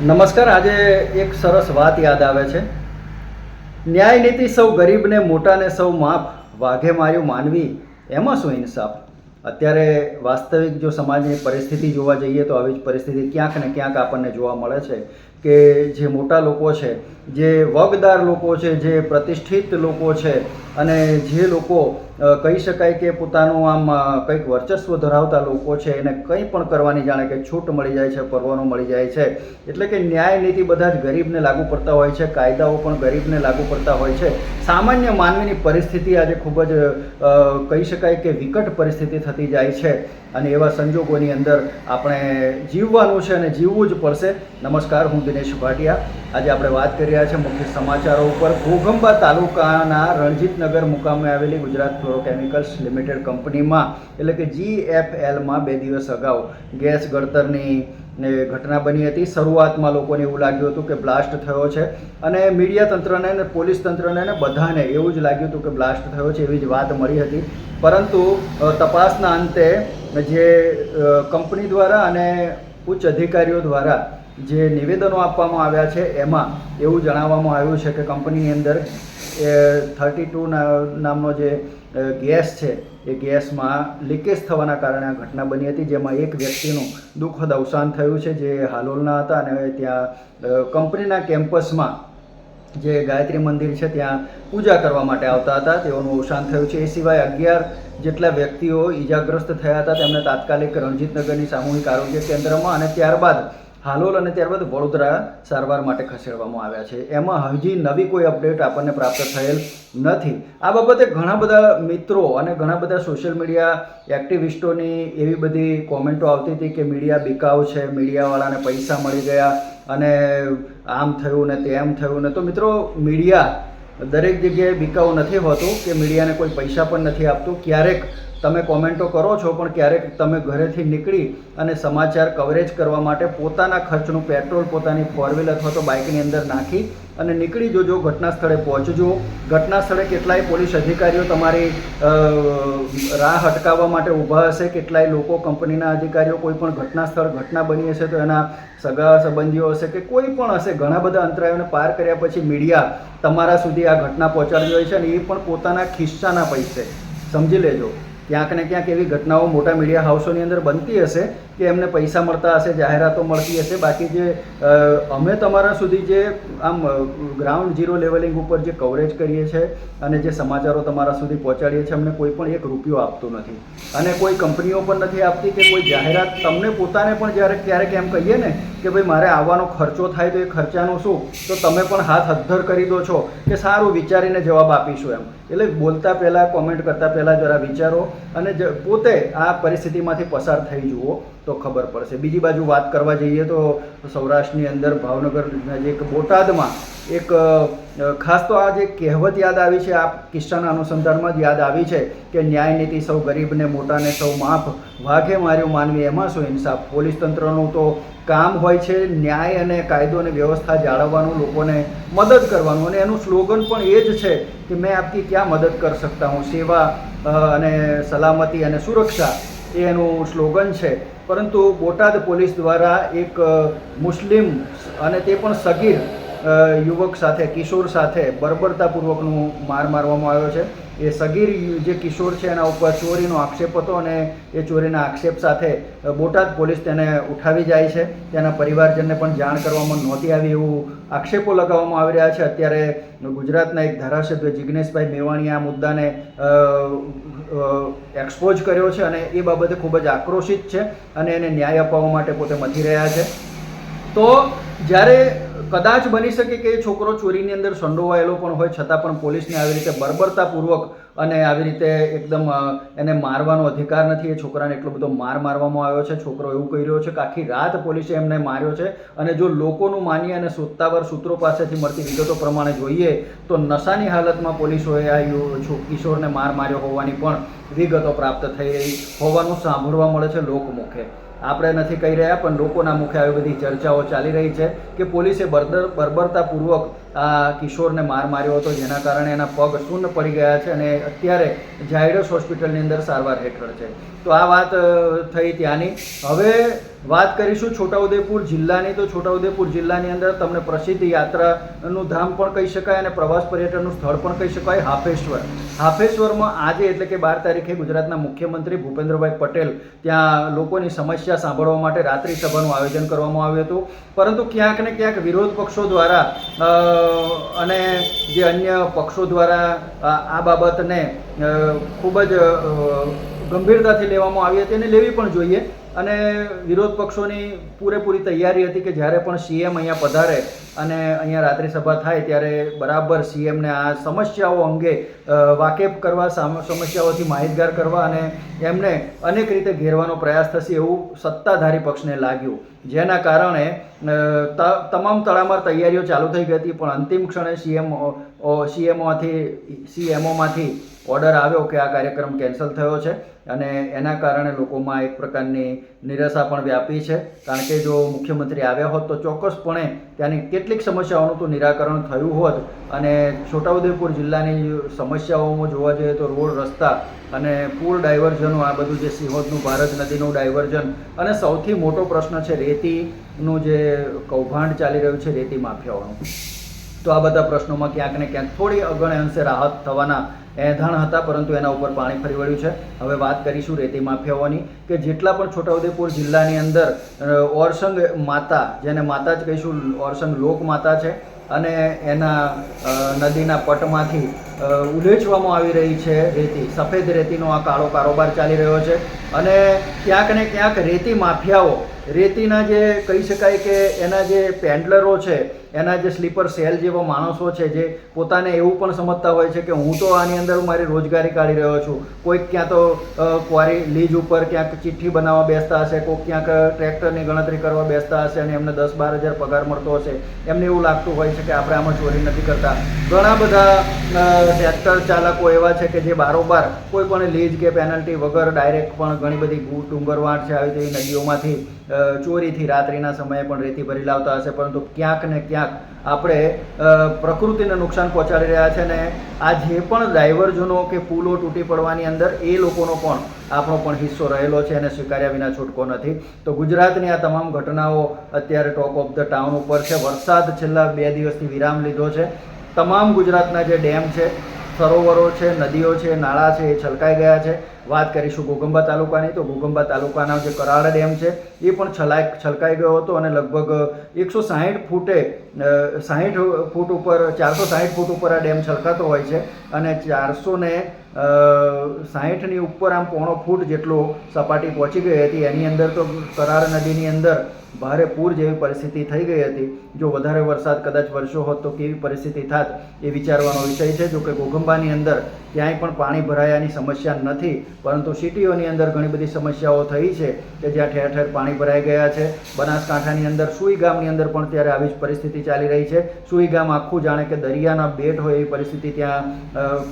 નમસ્કાર, આજે એક સરસ વાત યાદ આવે છે. ન્યાય નીતિ સૌ ગરીબને, મોટાને સૌ માફ, વાઘે માર્યું માનવી, એમાં શું ઇન્સાફ? અત્યારે વાસ્તવિક જો સમાજની પરિસ્થિતિ જોવા જઈએ તો આવી જ પરિસ્થિતિ ક્યાંક ને ક્યાંક આપણને જોવા મળે છે કે જે મોટા લોકો છે, જે વગદાર લોકો છે, જે પ્રતિષ્ઠિત લોકો છે અને જે લોકો કહી શકાય કે પોતાનું આમ કંઈક વર્ચસ્વ ધરાવતા લોકો છે, એને કંઈ પણ કરવાની જાણે કે છૂટ મળી જાય છે, પરવાનો મળી જાય છે. એટલે કે ન્યાય નીતિ બધા જ ગરીબને લાગુ પડતા હોય છે, કાયદાઓ પણ ગરીબને લાગુ પડતા હોય છે. સામાન્ય માનવીની પરિસ્થિતિ આજે ખૂબ જ કહી શકાય કે વિકટ પરિસ્થિતિ થતી જાય છે. અને એવા સંજોગોની અંદર આપણે જીવવાનું છે અને જીવવું જ પડશે. નમસ્કાર, હું દિનેશ ભાટિયા. આજે આપણે વાત કરી રહ્યા છીએ મુખ્ય સમાચારો ઉપર. ઘોઘંબા તાલુકાના રણજીતનગર મુકામે આવેલી ગુજરાત ફ્લોરોકેમિકલ્સ લિમિટેડ કંપનીમાં, એટલે કે જીએફએલમાં બે દિવસ અગાઉ ગેસ ગળતરની ને ઘટના બની હતી. શરૂઆતમાં લોકોને એવું લાગ્યું હતું કે બ્લાસ્ટ થયો છે અને મીડિયા તંત્રને અને પોલીસ તંત્રને ને બધાને એવું જ લાગ્યું હતું કે બ્લાસ્ટ થયો છે એવી જ વાત મળી હતી. પરંતુ તપાસના અંતે, જે કંપની દ્વારા અને ઉચ્ચ અધિકારીઓ દ્વારા જે નિવેદનો આપવામાં આવ્યા છે, એમાં એવું જણાવવામાં આવ્યું છે કે કંપનીની અંદર થર્ટી ટુ નામનો જે ગેસ છે, એ ગેસમાં લીકેજ થવાના કારણે આ ઘટના બની હતી, જેમાં એક વ્યક્તિનું દુઃખદ અવસાન થયું છે, જે હાલોલના હતા અને ત્યાં કંપનીના કેમ્પસમાં જે ગાયત્રી મંદિર છે, ત્યાં પૂજા કરવા માટે આવતા હતા. તેઓનું અવસાન થયું છે. એ સિવાય અગિયાર જેટલા વ્યક્તિઓ ઈજાગ્રસ્ત થયા હતા. તેમને તાત્કાલિક રણજીતનગરની સામૂહિક આરોગ્ય કેન્દ્રમાં અને ત્યારબાદ હાલોલ અને ત્યારબાદ વડોદરા સારવાર માટે ખસેડવામાં આવ્યા છે. એમાં હજી નવી કોઈ અપડેટ આપણને પ્રાપ્ત થયેલ નથી. આ બાબતે ઘણા બધા મિત્રો અને ઘણા બધા સોશિયલ મીડિયા એક્ટિવિસ્ટોની એવી બધી કોમેન્ટો આવતી હતી કે મીડિયા બિકાઉ છે, મીડિયાવાળાને પૈસા મળી ગયા અને આમ થયું ને તેમ થયું ને. તો મિત્રો, મીડિયા દરેક જગ્યાએ બિકાઉ નથી હોતું કે મીડિયાને કોઈ પૈસા પણ નથી આપતું. ક્યારેક તમે કોમેન્ટો કરો છો, પણ ક્યારેક તમે ઘરેથી નીકળી અને સમાચાર કવરેજ કરવા માટે પોતાના ખર્ચનું પેટ્રોલ પોતાની ફોર વ્હીલ અથવા તો બાઇકની અંદર નાખી અને નીકળી જોજો, ઘટના સ્થળે પહોંચજો. ઘટના સ્થળે કેટલાય પોલીસ અધિકારીઓ તમારી રાહ અટકાવવા માટે ઊભા હશે. કેટલાય લોકો કંપનીના અધિકારીઓ કોઈ પણ ઘટના સ્થળ, ઘટના બની હશે તો એના સગા સંબંધીઓ હશે કે કોઈ પણ હશે. ઘણા બધા અંતરાયોને પાર કર્યા પછી મીડિયા તમારા સુધી આ ઘટના પહોંચાડી હોય છે અને એ પણ પોતાના ખિસ્સાના પૈસે. સમજી લેજો. ક્યાંક ને ક્યાંક એવી ઘટનાઓ મોટા મીડિયા હાઉસોની અંદર બનતી હશે કે એમને પૈસા મળતા હશે, જાહેરાતો મળતી હશે. બાકી જે અમે તમારા સુધી જે, આમ ગ્રાઉન્ડ ઝીરો લેવલિંગ ઉપર જે કવરેજ કરીએ છીએ અને જે સમાચારો તમારા સુધી પહોંચાડીએ છીએ અમને કોઈ પણ એક રૂપિયો આપતું નથી. અને કોઈ કંપનીઓ પણ નથી આપતી કે કોઈ જાહેરાત તમને પોતાને પણ જ્યારે, ક્યારેક એમ કહીએ ને કે ભાઈ મારે આવવાનો ખર્ચો થાય તો એ ખર્ચાનું શું? તો તમે પણ હાથ હદ્ધર કરી દો છો કે સારું વિચારીને જવાબ આપીશું એમ. એટલે બોલતા પહેલાં કોમેન્ટ કરતાં પહેલાં જરા વિચારો અને પોતે આ પરિસ્થિતિમાંથી પસાર થઈ જુઓ. તો ખબર પડશે. બીજી બાજુ વાત કરવા જઈએ તો સૌરાષ્ટ્રની અંદર ભાવનગર નજીક બોટાદમાં એક ખાસ તો આ જે કહેવત યાદ આવી છે આ કિસ્સાના અનુસંધાનમાં જ યાદ આવી છે કે ન્યાય નીતિ સૌ ગરીબને મોટાને સૌ માફ, વાઘે માર્યું માનવી એમાં શું ઇન્સાફ? પોલીસ તંત્રનું તો કામ હોય છે ન્યાય અને કાયદો અને વ્યવસ્થા જાળવવાનું, લોકોને મદદ કરવાનું અને એનું સ્લોગન પણ એ જ છે કે મેં આપકી ક્યાં મદદ કર શકતા હું? સેવા અને સલામતી અને સુરક્ષા એ એનું સ્લોગન છે. પરંતુ બોટાદ પોલીસ દ્વારા એક મુસ્લિમ અને તે પણ સગીર યુવક સાથે, કિશોર સાથે બર્બરતાપૂર્વકનું માર મારવામાં આવ્યો છે. એ સગીર જે કિશોર છે, એના ઉપર ચોરીનો આક્ષેપ હતો અને એ ચોરીના આક્ષેપ સાથે બોટાદ પોલીસ તેને ઉઠાવી જાય છે. તેના પરિવારજનને પણ જાણ કરવામાં નહોતી આવી એવું આક્ષેપો લગાવવામાં આવી રહ્યા છે. અત્યારે ગુજરાતના એક ધારાસભ્ય જિજ્ઞેશભાઈ મેવાણીએ આ મુદ્દાને એક્સપોઝ કર્યો છે અને એ બાબતે ખૂબ જ આક્રોશિત છે અને એને ન્યાય અપાવવા માટે પોતે મથી રહ્યા છે. તો જ્યારે કદાચ બની શકે કે એ છોકરો ચોરીની અંદર સંડોવાયેલો પણ હોય, છતાં પણ પોલીસને આવી રીતે બર્બરતાપૂર્વક અને આવી રીતે એકદમ એને મારવાનો અધિકાર નથી, એ છોકરાને એટલો બધો માર મારવામાં આવ્યો છે, છોકરો એવું કહી રહ્યો છે કે આખી રાત પોલીસે એમને માર્યો છે અને જો લોકોનું માનીએ અને સત્તાવાર સૂત્રો પાસેથી મળતી વિગતો પ્રમાણે જોઈએ તો નશાની હાલતમાં પોલીસોએ આ કિશોરને માર માર્યો હોવાની પણ વિગતો પ્રાપ્ત થઈ રહી હોવાનું સાંભળવા મળે છે લોકમુખે. આપણે નથી કહી રહ્યા, પણ લોકોના મુખે આવી બધી ચર્ચાઓ ચાલી રહી છે કે પોલીસે બર્બર બર્બરતાપૂર્વક આ કિશોરને માર માર્યો હતો, જેના કારણે એના પગ શૂન્ય પડી ગયા છે અને અત્યારે ઝાયડસ હોસ્પિટલની અંદર સારવાર હેઠળ છે. તો આ વાત થઈ ત્યાંની. હવે વાત કરીશું છોટાઉદેપુર જિલ્લાની. તો છોટાઉદેપુર જિલ્લાની અંદર તમને પ્રસિદ્ધ યાત્રાનું ધામ પણ કહી શકાય અને પ્રવાસ પર્યટનનું સ્થળ પણ કહી શકાય, હાફેશ્વર. હાફેશ્વરમાં આજે એટલે કે બાર તારીખે ગુજરાતના મુખ્યમંત્રી ભૂપેન્દ્રભાઈ પટેલ ત્યાં લોકોની સમસ્યા સાંભળવા માટે રાત્રિ સભાનું આયોજન કરવામાં આવ્યું હતું. પરંતુ ક્યાંક ને ક્યાંક વિરોધ પક્ષો દ્વારા અને જે અન્ય પક્ષો દ્વારા આ બાબતને ખૂબ જ ગંભીરતાથી લેવામાં આવી હતી અને લેવી પણ જોઈએ. અને વિરોધ પક્ષોની પૂરેપૂરી તૈયારી હતી કે જ્યારે પણ સીએમ અહીંયા પધારે અને અહીંયા રાત્રિ સભા થાય ત્યારે બરાબર સીએમને આ સમસ્યાઓ અંગે વાકેફ કરવા સમસ્યાઓથી માહિતગાર કરવા અને એમને અનેક રીતે ઘેરવાનો પ્રયાસ થશે એવું સત્તાધારી પક્ષને લાગ્યું. જેના કારણે તમામ તડામાર તૈયારીઓ ચાલુ થઈ ગઈ હતી, પણ અંતિમ ક્ષણે સીએમ સીએમઓથી સીએમઓમાંથી ઓર્ડર આવ્યો કે આ કાર્યક્રમ કેન્સલ થયો છે અને એના કારણે લોકોમાં એક પ્રકારની નિરાશા પણ વ્યાપી છે. કારણ કે જો મુખ્યમંત્રી આવ્યા હોત તો ચોક્કસપણે ત્યાંની કેટલીક સમસ્યાઓનું તો નિરાકરણ થયું હોત અને છોટાઉદેપુર જિલ્લાની સમસ્યાઓમાં જોવા જઈએ તો રોડ, રસ્તા અને પૂર ડાયવર્ઝનો આ બધું જે સિંહોદનું ભારત નદીનું ડાયવર્ઝન અને સૌથી મોટો પ્રશ્ન છે રેતીનું જે કૌભાંડ ચાલી રહ્યું છે, રેતી માફિયાઓનું. તો આ બધા પ્રશ્નોમાં ક્યાંક ને ક્યાંક થોડી અગણે અંશે રાહત થવાના એંધાણ હતા, પરંતુ એના ઉપર પાણી ફરી વળ્યું છે. હવે વાત કરીશું રેતી માફિયાઓની, કે જેટલા પણ છોટાઉદેપુર જિલ્લાની અંદર ઓરસંગ માતા, જેને માતા જ કહીશું, ઓરસંગ લોક માતા છે, અને એના નદીના પટમાંથી ઉલેચવામાં આવી રહી છે રેતી. સફેદ રેતીનો આ કાળો કારોબાર ચાલી રહ્યો છે અને ક્યાંક ને ક્યાંક રેતી માફિયાઓ, રેતીના જે કહી શકાય કે એના જે પેન્ડલરો છે, એના જે સ્લીપર સેલ જેવા માણસો છે જે પોતાને એવું પણ સમજતા હોય છે કે હું તો આની અંદર મારી રોજગારી કાઢી રહ્યો છું. કોઈક ક્યાં તો ક્વારી લીજ ઉપર ક્યાંક ચિઠ્ઠી બનાવવા બેસતા હશે, કોઈક ક્યાંક ટ્રેક્ટરની ગણતરી કરવા બેસતા હશે અને એમને દસ બાર હજાર પગાર મળતો હશે. એમને એવું લાગતું હોય છે કે આપણે આમાં ચોરી નથી કરતા. ઘણા બધા ટ્રેક્ટર ચાલકો એવા છે કે જે બારોબાર કોઈ પણ લીજ કે પેનલ્ટી વગર ડાયરેક્ટ પણ ઘણી બધી ડુંગરવાટ છે, આવી તેવી નદીઓમાંથી ચોરીથી રાત્રિના સમયે પણ રેતી ભરી લાવતા હશે. પરંતુ ક્યાંક ને ક્યાંક આપણે પ્રકૃતિને નુકસાન પહોંચાડી રહ્યા છે ને આ જે પણ ડાયવર્ઝનો કે પુલો તૂટી પડવાની અંદર એ લોકોનો પણ આપણો પણ હિસ્સો રહેલો છે અને સ્વીકાર્યા વિના છૂટકો નથી. તો ગુજરાતની આ તમામ ઘટનાઓ અત્યારે ટોપ ઓફ ધ ટાઉન ઉપર છે. વરસાદ છેલ્લા બે દિવસથી વિરામ લીધો છે. તમામ ગુજરાતના જે ડેમ છે, સરોવરો છે, નદીઓ છે, નાળા છે, એ છલકાઈ ગયા છે. વાત કરીશું ઘોગંબા તાલુકાની, તો ઘોગંબા તાલુકાના જે કરાળા ડેમ છે, એ પણ છલાઈ, છલકાઈ ગયો હતો અને લગભગ એકસો સાહીઠ ફૂટે સાહીઠ ફૂટ ઉપર, ચારસો સાહીઠ ફૂટ ઉપર આ ડેમ છલકાતો હોય છે અને ચારસો ને સાહીઠની ઉપર આમ પોણો ફૂટ જેટલો સપાટી પહોંચી ગઈ હતી. એની અંદર તો કરાર નદીની અંદર ભારે પૂર જેવી પરિસ્થિતિ થઈ ગઈ હતી. જો વધારે વરસાદ કદાચ વરસ્યો હોત તો કેવી પરિસ્થિતિ થાત એ વિચારવાનો વિષય છે. જો કે ઘોઘંબાની અંદર ક્યાંય પણ પાણી ભરાયાની સમસ્યા નથી, પરંતુ સિટીઓની અંદર ઘણી બધી સમસ્યાઓ થઈ છે કે જ્યાં ઠેર ઠેર પાણી ભરાઈ ગયા છે. બનાસકાંઠાની અંદર સુઈ ગામની અંદર પણ ત્યારે આવી જ પરિસ્થિતિ ચાલી રહી છે. સુઈ ગામ આખું જાણે કે દરિયાના બેટ હોય એવી પરિસ્થિતિ ત્યાં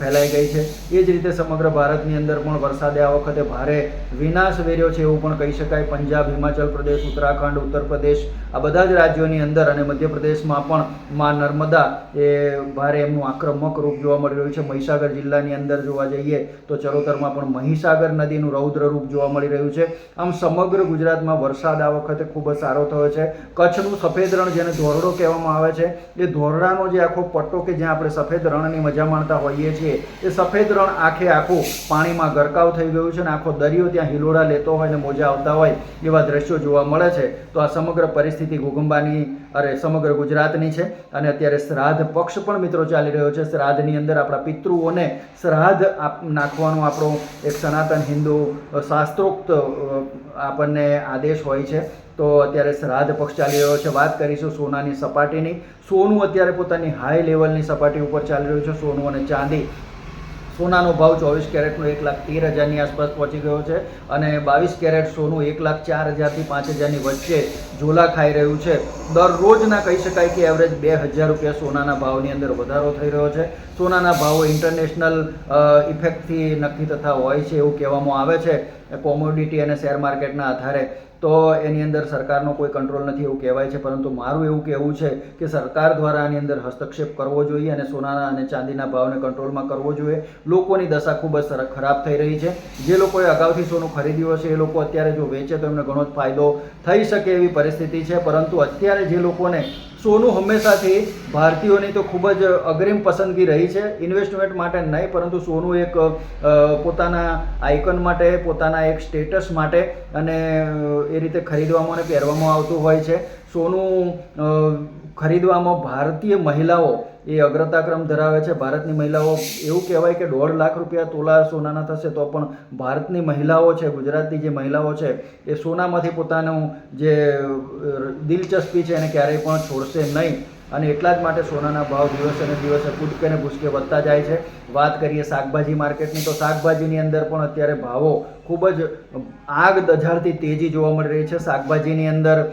ફેલાઈ ગઈ છે. એ જ રીતે સમગ્ર ભારતની અંદર પણ વરસાદે આ વખતે ભારે વિનાશ વેર્યો છે એવું પણ કહી શકાય. પંજાબ, હિમાચલ પ્રદેશ, ઉત્તરાખંડ, ઉત્તર પ્રદેશ આ બધા જ રાજ્યોની અંદર અને મધ્યપ્રદેશમાં પણ માં નર્મદા એ ભારે એમનું આક્રમક રૂપ જોવા મળી રહ્યું છે. મહીસાગર જિલ્લાની અંદર જોવા જઈએ તો ચરોતરમાં પણ મહીસાગર નદીનું રૌદ્ર રૂપ જોવા મળી રહ્યું છે. આમ સમગ્ર ગુજરાતમાં વરસાદ આ વખતે ખૂબ જ સારો થયો છે. કચ્છનું સફેદ રણ જેને ધોરડો કહેવામાં આવે છે, એ ધોરડાનો જે આખો પટ્ટો કે જ્યાં આપણે સફેદ રણની મજા માણતા હોઈએ છીએ, એ સફેદ રણ આખે આખું પાણીમાં ગરકાવ થઈ ગયું છે અને આખો દરિયો ત્યાં હિલોડા લેતો હોય ને મોજા આવતા હોય એવા દ્રશ્યો જોવા મળે છે. તો આ સમગ્ર પરિસ્થિતિ ઘોગંબાની અરે, સમગ્ર ગુજરાતની છે. અને અત્યારે શ્રાદ્ધ પક્ષ પણ મિત્રો ચાલી રહ્યો છે. શ્રાદ્ધની અંદર આપણા પિતૃઓને શ્રાદ્ધ નાખવાનો આપણો એક સનાતન હિન્દુ શાસ્ત્રોક્ત આપણને આદેશ હોય છે. તો અત્યારે શ્રાદ્ધ પક્ષ ચાલી રહ્યો છે. વાત કરીશું સોનાની સપાટીની. સોનું અત્યારે પોતાની હાઈ લેવલની સપાટી ઉપર ચાલી રહ્યું છે. સોનું અને ચાંદી સોનાનો ભાવ ચોવીસ કેરેટનો એક લાખ તેર હજારની આસપાસ પહોંચી ગયો છે અને બાવીસ કેરેટ સોનું એક લાખ ચાર હજારથી પાંચ હજારની વચ્ચે ઝોલા ખાઈ રહ્યું છે. દરરોજના કહી શકાય કે એવરેજ બે હજાર રૂપિયા સોનાના ભાવની અંદર વધારો થઈ રહ્યો છે. સોનાના ભાવો ઇન્ટરનેશનલ ઇફેક્ટથી નક્કી થતા હોય છે એવું કહેવામાં આવે છે. કોમોડિટી અને શેર માર્કેટના આધારે, તો એની અંદર સરકારનો કોઈ કંટ્રોલ નથી એવું કહેવાય છે. પરંતુ મારું એવું કહેવું છે કે સરકાર દ્વારા આની અંદર હસ્તક્ષેપ કરવો જોઈએ અને સોનાના અને ચાંદીના ભાવને કંટ્રોલમાં કરવો જોઈએ. લોકોની દશા ખૂબ જ ખરાબ થઈ રહી છે. જે લોકોએ અગાઉથી સોનું ખરીદ્યું હશે, એ લોકો અત્યારે જો વેચે તો એમને ઘણો જ ફાયદો થઈ શકે એવી પરિસ્થિતિ છે. પરંતુ અત્યારે જે લોકોને સોનું હંમેશાથી ભારતીયોની તો ખૂબ જ અગ્રિમ પસંદગી રહી છે. ઇન્વેસ્ટમેન્ટ માટે નહીં, પરંતુ સોનું એક પોતાના આઇકન માટે, પોતાના એક સ્ટેટસ માટે અને એ રીતે ખરીદવામાં અને પહેરવામાં આવતું હોય છે. સોનું ખરીદવામાં ભારતીય મહિલાઓ એ અગ્રતાક્રમ ધરાવે છે. ભારતની મહિલાઓ એવું કહેવાય કે દોઢ લાખ રૂપિયા તોલા સોનાના થશે તો પણ ભારતની મહિલાઓ છે, ગુજરાતની જે મહિલાઓ છે, એ સોનામાંથી પોતાનું જે દિલચસ્પી છે એને ક્યારેય પણ છોડશે નહીં. અને એટલા જ માટે સોનાના ભાવ દિવસે ને દિવસે કૂદકે ને ભૂસકે વધતા જાય છે. વાત કરીએ શાકભાજી માર્કેટની, તો શાકભાજીની અંદર પણ અત્યારે ભાવો ખૂબ જ આગ દઝાડતી તેજી જોવા મળી રહી છે. શાકભાજીની અંદર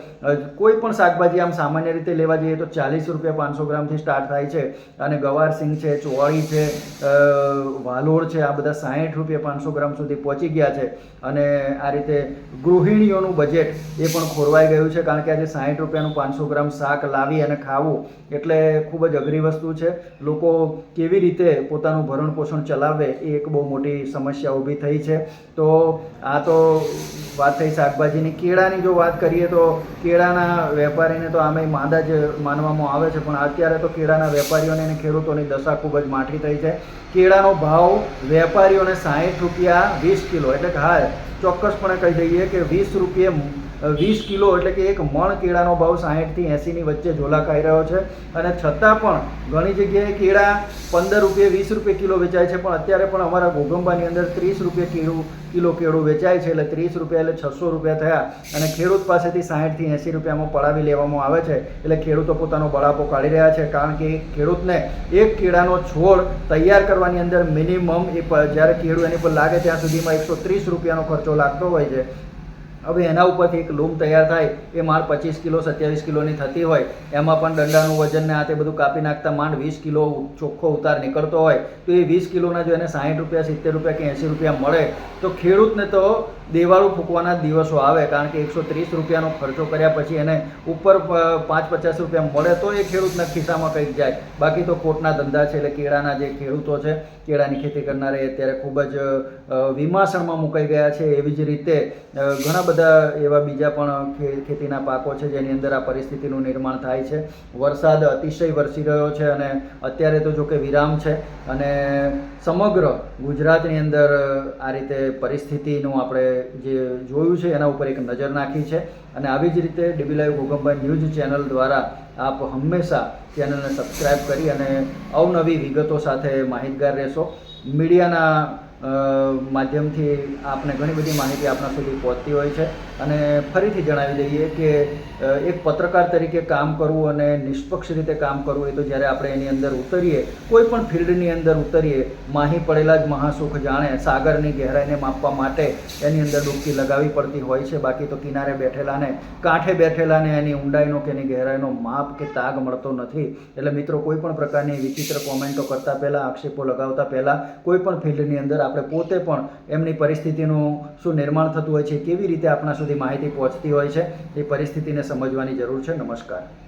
કોઈ પણ શાકભાજી આમ સામાન્ય રીતે લેવા જઈએ તો ચાલીસ રૂપિયા પાંચસો ગ્રામથી સ્ટાર્ટ થાય છે. અને ગવારસિંગ છે ચોળી છે અ, વાલોળ છે આ બધા સાહીઠ રૂપિયા પાંચસો ગ્રામ સુધી પહોંચી ગયા છે. અને આ રીતે ગૃહિણીઓનું બજેટ એ પણ ખોરવાઈ ગયું છે. કારણ કે આજે સાહીઠ રૂપિયાનું પાંચસો ગ્રામ શાક લાવી અને ખાવું એટલે ખૂબ જ અઘરી વસ્તુ છે. લોકો કેવી રીતે પોતાનું ભરણ પોષણ ચલાવે એ એક બહુ મોટી સમસ્યા ઊભી થઈ છે. તો આ તો વાત થઈ શાકભાજીની. કેળાની જો વાત કરીએ તો કેળાના વેપારીને તો આમે માંદા જ માનવામાં આવે છે, પણ અત્યારે તો કેળાના વેપારીઓને અને ખેડૂતોની દશા ખૂબ જ માઠી થઈ છે. કેળાનો ભાવ વેપારીઓને સાહીઠ રૂપિયા વીસ કિલો, એટલે કે હા, ચોક્કસપણે કહી દઈએ કે વીસ રૂપિયે વીસ કિલો એટલે કે એક મણ કેળાનો ભાવ સાહીઠથી એંસીની વચ્ચે ઝોલાકાઈ રહ્યો છે. અને છતાં પણ ઘણી જગ્યાએ કેળા પંદર રૂપિયે, વીસ રૂપિયે કિલો વેચાય છે. પણ અત્યારે પણ અમારા ઘોગંબાની અંદર ત્રીસ રૂપિયે કિલો કિલો કેળું વેચાય છે. એટલે ત્રીસ રૂપિયા એટલે છસો રૂપિયા થયા. અને ખેડૂત પાસેથી સાહીઠથી એંસી રૂપિયામાં પડાવી લેવામાં આવે છે. એટલે ખેડૂતો પોતાનો બળાપો કાઢી રહ્યા છે. કારણ કે ખેડૂતને એક કેળાનો છોડ તૈયાર કરવાની અંદર મિનિમમ એ જ્યારે કેળું એની પર લાગે ત્યાં સુધીમાં એકસો ત્રીસ રૂપિયાનો ખર્ચો લાગતો હોય છે. હવે એના ઉપરથી એક લૂમ તૈયાર થાય, એ માળ પચીસ કિલો, સત્યાવીસ કિલોની થતી હોય, એમાં પણ દંડાનું વજન ને આ તે બધું કાપી નાખતા માંડ વીસ કિલો ચોખ્ખો ઉતાર નીકળતો હોય, તો એ વીસ કિલોના જો એને સાહીઠ રૂપિયા, સિત્તેર રૂપિયા કે એંસી રૂપિયા મળે, તો ખેડૂતને તો દેવાળું ફૂંકવાના દિવસો આવે, કારણ કે એકસો ત્રીસ રૂપિયાનો ખર્ચો કર્યા પછી એને ઉપર પાંચ પચાસ રૂપિયા મળે તો એ ખેડૂતના ખિસ્સામાં કંઈક જાય. બાકી તો ખોટના ધંધા છે એટલે કેળાના જે ખેડૂતો છે, કેળાની ખેતી કરનારે અત્યારે ખૂબ જ વિમાસણમાં મુકાઈ ગયા છે. એવી જ રીતે ઘણા બધા એવા બીજા પણ ખેતીના પાકો છે જેની અંદર આ પરિસ્થિતિનું નિર્માણ થાય છે. વરસાદ અતિશય વરસી રહ્યો છે અને અત્યારે તો જો કે વિરામ છે અને સમગ્ર ગુજરાતની અંદર આ રીતે પરિસ્થિતિનું આપણે જે જોયું છે, એના ઉપર એક નજર નાખી છે. અને આવી જ રીતે DB live Gogambhai news channel દ્વારા આપ હંમેશા ચેનલને સબસ્ક્રાઈબ કરી અને અવનવી વિગતો સાથે માહિતગાર રહેશો. મીડિયાના માધ્યમથી આપને ઘણી બધી માહિતી આપણા સુધી પહોંચતી હોય છે. અને ફરીથી જણાવી દઈએ કે એક પત્રકાર તરીકે કામ કરવું અને નિષ્પક્ષ રીતે કામ કરવું એ તો જ્યારે આપણે એની અંદર ઉતરીએ, કોઈ પણ ફિલ્ડની અંદર ઉતરીએ, માહી પડેલા જ મહાસુખ જાણે સાગરની ગહેરાઈને માપવા માટે એની અંદર ડૂબકી લગાવવી પડતી હોય છે. બાકી તો કિનારે બેઠેલાને, કાંઠે બેઠેલાને એની ઊંડાઈનો કે એની ગહેરાઈનો માપ કે તાગ મળતો નથી. એટલે મિત્રો, કોઈ પણ પ્રકારની વિચિત્ર કોમેન્ટો કરતાં પહેલાં, આક્ષેપો લગાવતા પહેલાં, કોઈ પણ ફિલ્ડની અંદર આપણે પોતે પણ એમની પરિસ્થિતિનું શું નિર્માણ થતું હોય છે, કેવી રીતે આપણા સુધી માહિતી પહોંચતી હોય છે એ પરિસ્થિતિને સમજવાની જરૂર છે. નમસ્કાર.